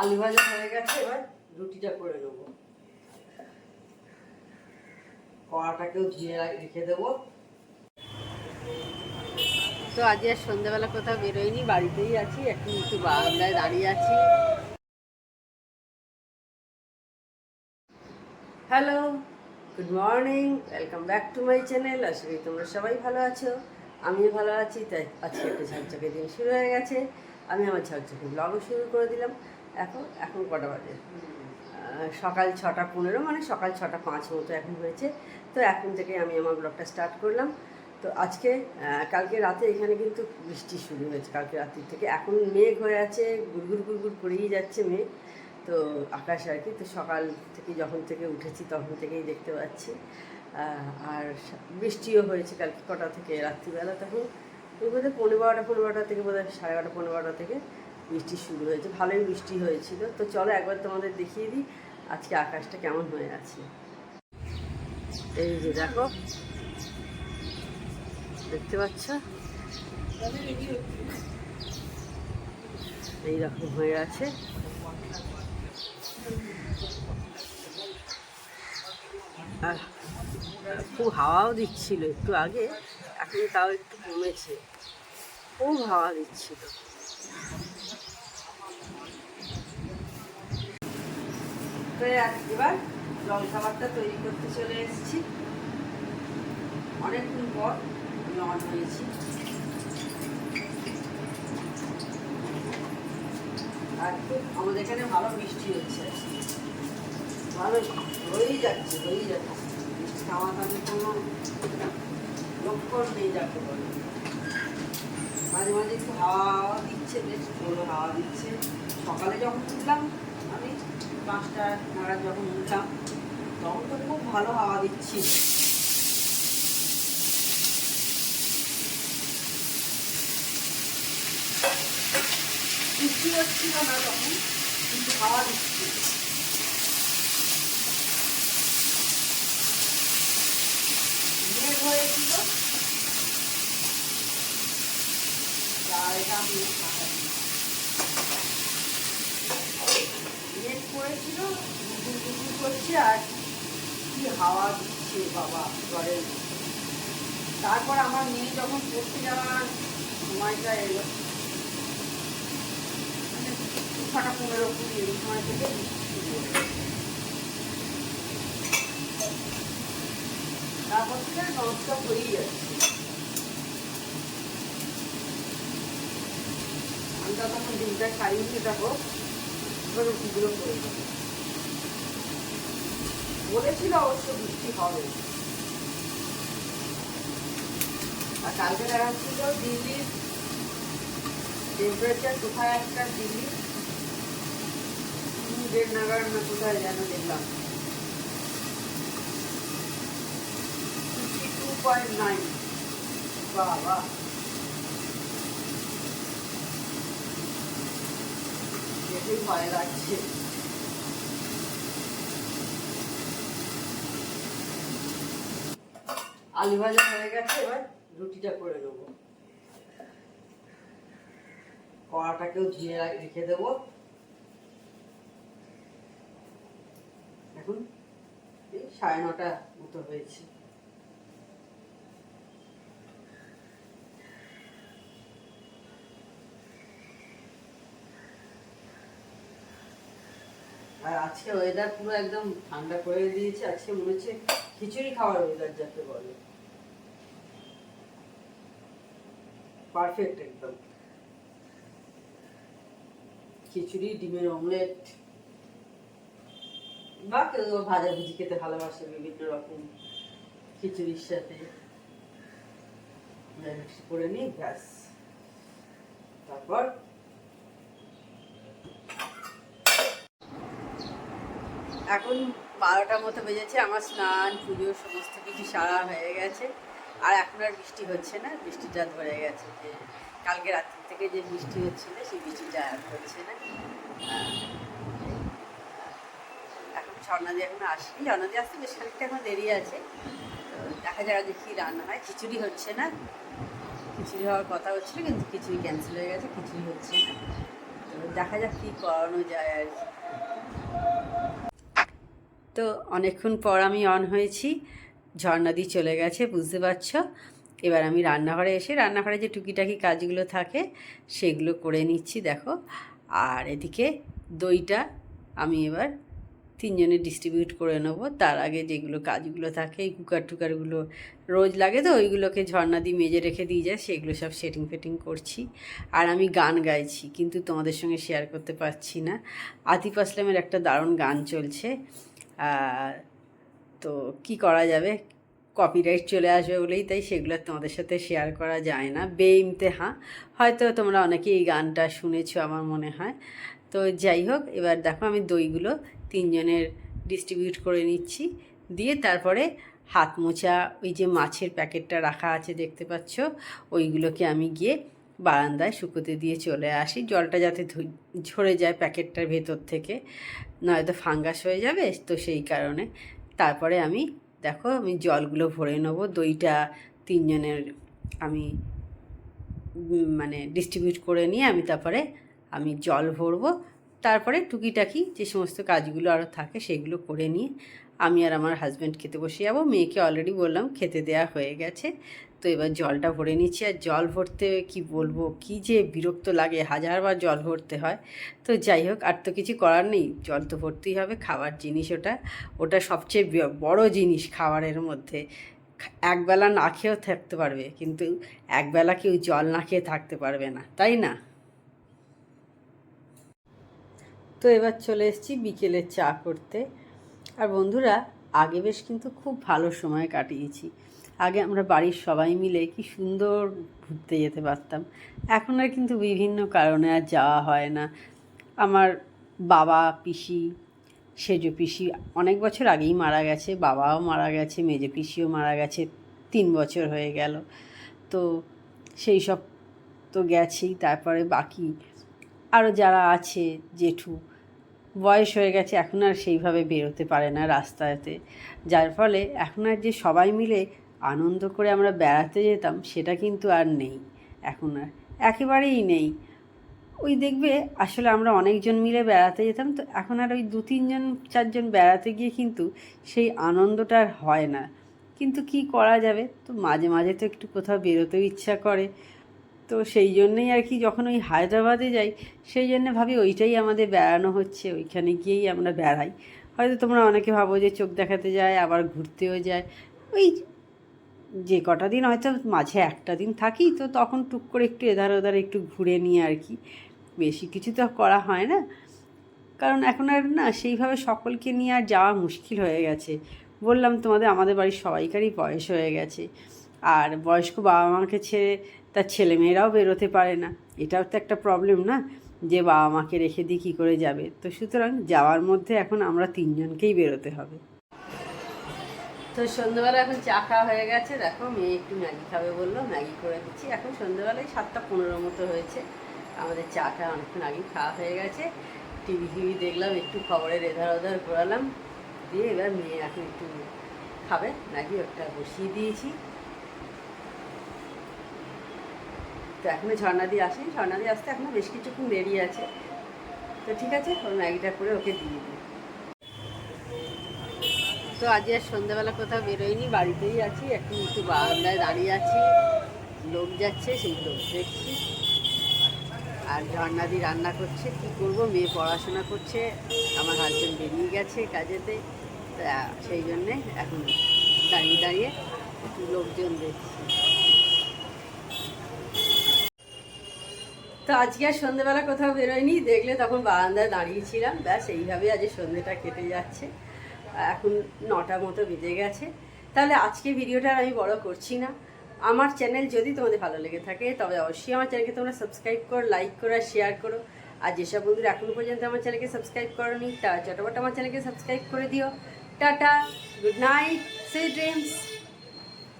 আলু ভাজা হয়ে গেছে, এবার রুটিটা করে নেব। কড়াটাকেও ধুয়ে রেখে দেবো। তো আজ আর সন্ধ্যাবেলা কোথাও বেরোয়নি বাড়িতেই আছি, এখন একটু বারান্দায় দাঁড়িয়ে আছি। Hello good morning welcome back to my channel আশা করি তোমরা সবাই ভালো আছো। আমিও ভালো আছি, তাই আজকে একটা ঝকঝকে দিন শুরু হয়ে গেছে। আমি আমার ঝকঝকে ব্লগও শুরু করে দিলাম। এখন এখন কটা বাজে? সকাল ছটা পনেরো মানে সকাল ছটা পাঁচ মতো এখন হয়েছে। তো এখন থেকে আমি আমার ব্লগটা স্টার্ট করলাম। তো আজকে কালকে রাতে এখানে কিন্তু বৃষ্টি শুরু হয়েছে। কালকে রাত্রির থেকে এখন মেঘ হয়ে আছে, গুড়গুড় গুড়গুড় করেই যাচ্ছে মেঘ। তো আকাশ আর কি, তো সকাল থেকে যখন থেকে উঠেছি তখন থেকেই দেখতে পাচ্ছি। আর বৃষ্টিও হয়েছে কালকে কটা থেকে? রাত্রিবেলা তখন বোধহয় পনেরো বারোটা পনেরো বারোটা থেকে বোধহয়, সাড়ে বারোটা, পনেরো বারোটা থেকে। বৃষ্টি শুরু হয়েছে, ভালোই বৃষ্টি হয়েছিল। তো চলো একবার তোমাদের দেখিয়ে দিই আজকে আকাশটা কেমন হয়ে আছে। এই যে দেখো, দেখতে পাচ্ছ? এইরকম হয়ে আছে। আর খুব হাওয়াও দিচ্ছিল একটু আগে, এখন তাও একটু কমেছে। খুব হাওয়া দিচ্ছিল। তো এবার জল খাবারটা তৈরি করতে চলে এসেছি। অনেকদিন পর আমি অন হয়েছি আর খুব আমাদের এখানে ভালো বৃষ্টি হচ্ছে। ভালো হয়েই যাচ্ছে হয়েই যাচ্ছে। বৃষ্টি খাওয়া তাদের কোনো লক্ষণ নেই যাকে বলে। মাঝে মাঝে একটু হাওয়া দিচ্ছে, বেশ ভালো হাওয়া দিচ্ছে। সকালে যখন উঠলাম পাঁচটা নাগাদ যখন উঠলাম, তখন তো খুব ভালো হাওয়া দিচ্ছিল। বৃষ্টি হচ্ছিল না তখন, কিন্তু হাওয়া দিচ্ছিল। মেঘ হয়েছিল। ছিল। মেঘ পড়েছিল গুগুর করছে আর কি হাওয়া দিচ্ছে বাবা ঘরের তারপর আমার মেয়ে যখন পড়তে যাওয়ার সময়টা এলো মানে ছটা পনেরো কুড়ি এই সময় থেকে। তারপর থেকে ননস্টপ হয়েই যাচ্ছে আমি তখন দিনটা খাইয়ে থাকো এবার রুটিগুলো করে বলেছিল অবশ্য বৃষ্টি হবে। আর কালকে দেখা ছিল দিল্লির টেম্পারেচার কোথায় একটা দিল্লি? দেড় নাগাদ না কোথায় যেন দেখলাম। ফিফটি টু পয়েন্ট নাইন বাবা। দেখেই ভয় লাগছে। আলু ভাজা হয়ে গেছে, এবার রুটিটা করে নেব। কড়াটাকেও ধুয়ে রেখে দেবো। এখন সাড়ে নটা মতো হয়েছে। আর আজকে ওয়েদার পুরো একদম ঠান্ডা করে দিয়েছে, আজকে মনে হচ্ছে খিচুড়ি খাওয়ার ওয়েদার যাকে বলে। পারফেক্ট একদম। খিচুড়ি, ডিমের অমলেট বা কেউ ভাজা ভুজি খেতে ভালোবাসে বিভিন্ন রকম খিচুড়ির সাথে। করে নিই, ব্যাস। তারপর এখন বারোটার মতো বেজেছে, আমার স্নান, পুজো, সমস্ত কিছু সারা হয়ে গেছে। আর এখন আর বৃষ্টি হচ্ছে না, বৃষ্টিটা ধরে গেছে যে কালকে রাত্রি থেকে যে বৃষ্টি হচ্ছিল, সেই বৃষ্টিটা আর হচ্ছে না। এখন স্বর্ণাদি এখন আসেনি স্বর্ণাদি আসতে বেশ খানিকটা এখন দেরি আছে। দেখা যাক আজকে কী রান্না হয়। খিচুড়ি হচ্ছে না। খিচুড়ি হওয়ার কথা হচ্ছিল, কিন্তু খিচুড়ি ক্যান্সেল হয়ে গেছে, খিচুড়ি হচ্ছে না। তো দেখা যাক কী করানো যায় আর কি। তো অনেকক্ষণ পর আমি অন হয়েছি। ঝর্ণাদি চলে গেছে, বুঝতে পারছ? এবার আমি রান্নাঘরে এসে, রান্নাঘরে যে টুকিটাকি কাজগুলো থাকে, সেগুলো করে নিচ্ছি, দেখো। আর এদিকে দইটা আমি এবার তিনজনে ডিস্ট্রিবিউট করে নেব। তার আগে যেগুলো কাজগুলো থাকে, এই কুকার টুকারগুলো রোজ লাগে তো, ওইগুলোকে ঝর্ণা দিয়ে মেজে রেখে দিয়ে যায়, সেগুলো সব সেটিং ফেটিং করছি। আর আমি গান গাইছি, কিন্তু তোমাদের সঙ্গে শেয়ার করতে পারছি না। আতিফ আসলামের একটা দারুণ গান চলছে। তো কি করা যাবে? কপিরাইট চলে আসবে বলেই তাই সেগুলো তোমাদের সাথে শেয়ার করা যায় না। বেইমতে হাঁ। হয়তো তোমরা অনেকেই এই গানটা শুনেছো আমার মনে হয়। তো যাই হোক, এবার দেখো আমি দইগুলো তিনজনের ডিস্ট্রিবিউট করে নিচ্ছি। দিয়ে তারপরে হাত মোছা ওই যে মাছের প্যাকেটটা রাখা আছে দেখতে পাচ্ছ, ওইগুলোকে আমি গিয়ে বারান্দায় শুকোতে দিয়ে চলে আসি। জলটা যাতে ঝরে যায় প্যাকেটটার ভেতর থেকে, নয়তো ফাঙ্গাস হয়ে যাবে তো সেই কারণে। তারপরে আমি, দেখো আমি জলগুলো ভরে নেব, দইটা তিনজনের আমি মানে ডিস্ট্রিবিউট করে নিয়ে আমি তারপরে আমি জল ভরবো। তারপরে টুকিটাকি যে সমস্ত কাজগুলো আরও থাকে সেগুলো করে নিয়ে আমি আর আমার হাজব্যান্ড খেতে বসে যাব। মেয়েকে অলরেডি বললাম, খেতে দেওয়া হয়ে গেছে। তো এবার জলটা ভরে নিচ্ছি। আর জল ভরতে কি বলব, কি যে বিরক্ত লাগে হাজারবার জল ভরতে হয়। তো যাই হোক, আর তো কিছু করার নেই। জল তো ভরতেই হবে খাবার জিনিস ওটা। ওটা সবচেয়ে বড় জিনিস খাবারের মধ্যে। একবেলা না খেয়েও থাকতে পারবে, কিন্তু একবেলা কেউ জল না খেয়ে থাকতে পারবে না, তাই না? তো এবার চলে এসেছি বিকেলের চা করতে। আর বন্ধুরা, আগে বেশ কিন্তু খুব ভালো সময় কাটিয়েছি। আগে আমরা বাড়ির সবাই মিলে কি সুন্দর ঘুরতে যেতে পারতাম। এখন আর কিন্তু বিভিন্ন কারণে আর যাওয়া হয় না। আমার বাবা পিসি, সেজো পিসি অনেক বছর আগেই মারা গেছে, বাবাও মারা গেছে, মেজো পিসিও মারা গেছে, তিন বছর হয়ে গেল। তো সেই সব তো গেছেই, তারপরে বাকি আরও যারা আছে, জেঠু বয়স হয়ে গেছে, এখন আর সেইভাবে বেরোতে পারে না রাস্তাতে। যার ফলে এখন আর যে সবাই মিলে আনন্দ করে আমরা বেড়াতে যেতাম, সেটা কিন্তু আর নেই। এখন আর একেবারেই নেই। ওই দেখবে, আসলে আমরা অনেকজন মিলে বেড়াতে যেতাম, তো এখন আর ওই দু, তিনজন, চারজন বেড়াতে গিয়ে কিন্তু সেই আনন্দটা আর হয় না। কিন্তু কি করা যাবে? তো মাঝে মাঝে তো একটু কোথাও বেরোতেও ইচ্ছা করে। তো সেই জন্যেই আর কি যখন ওই হায়দ্রাবাদে যাই, সেই জন্য ভাবি ওইটাই আমাদের বেড়ানো হচ্ছে, ওইখানে গিয়েই আমরা বেড়াই। হয়তো তোমরা অনেকে ভাবো যে চোখ দেখাতে যায়, আবার ঘুরতেও যায়। ওই যে কটা দিন হয়তো মাঝে একটা দিন থাকি, তো তখন টুক করে একটু এধার ওধার একটু ঘুরে নিয়ে আর কি। বেশি কিছু তো করা হয় না। কারণ এখন আর না, সেইভাবে সকলকে নিয়ে আর যাওয়া মুশকিল হয়ে গেছে। বললাম তোমাদের, আমাদের বাড়ির সবাইকারই বয়স হয়ে গেছে। আর বয়স্ক বাবা মাকে ছেড়ে তার ছেলেমেয়েরাও বেরোতে পারে না। এটাও তো একটা প্রবলেম না? যে বাবা মাকে রেখে দিয়ে কী করে যাবে? তো সুতরাং যাওয়ার মধ্যে এখন আমরা তিনজনকেই বেরোতে হবে। তো সন্ধ্যেবেলা এখন চা খাওয়া হয়ে গেছে। দেখো, মেয়ে একটু ম্যাগি খাবে বলল, ম্যাগি করে দিচ্ছি। এখন সন্ধ্যেবেলায় সাতটা পনেরো মতো হয়েছে। আমাদের চাটা অনেকক্ষণ আগেই খাওয়া হয়ে গেছে। টিভি টিভি দেখলাম, একটু খবরের এধার ওধার ঘোরালাম। দিয়ে এবার মেয়ে এখন একটু খাবে। ম্যাগি ওটা বসিয়ে দিয়েছি। তো এখনও ঝর্ণা দিয়ে আসেনি ঝর্ণা দিয়ে আসতে এখনও বেশ কিছুক্ষণ দেরি আছে। তো ঠিক আছে, ওর ম্যাগিটা করে ওকে দিয়ে দিই। তো আজ আর সন্ধ্যাবেলা কোথাও বেরোয়নি বাড়িতেই আছি, এখন একটু বারান্দায় দাঁড়িয়ে আছি। লোক যাচ্ছে, সেই লোক দেখছি। আর ঝর্ণাদি রান্না করছে, কি করব? মেয়ে পড়াশোনা করছে, আমার হাজব্যান্ড বেরিয়ে গেছে কাজেতে। তা সেই জন্যে এখন দাঁড়িয়ে দাঁড়িয়ে একটু লোকজন দেখছি। তো আজকে আর সন্ধ্যেবেলা কোথাও বেরোয়নি, দেখলে তখন বারান্দায় দাঁড়িয়েছিলাম ব্যাস এইভাবে আজ সন্ধ্যেটা কেটে যাচ্ছে। এখন নটা মতো বেজে গেছে। তাহলে আজকে ভিডিওটা আমি বড় করছি না। আমার চ্যানেল যদি তোমাদের ভালো লেগে থাকে, তবে অবশ্যই আমার চ্যানেলকে তোমরা সাবস্ক্রাইব করো লাইক করো আর শেয়ার করো। আর যেসব বন্ধুরা এখনও পর্যন্ত আমার চ্যানেলকে সাবস্ক্রাইব করোনি তারা চটপট আমার চ্যানেলকে সাবস্ক্রাইব করে দিও। Tata good night sweet dreams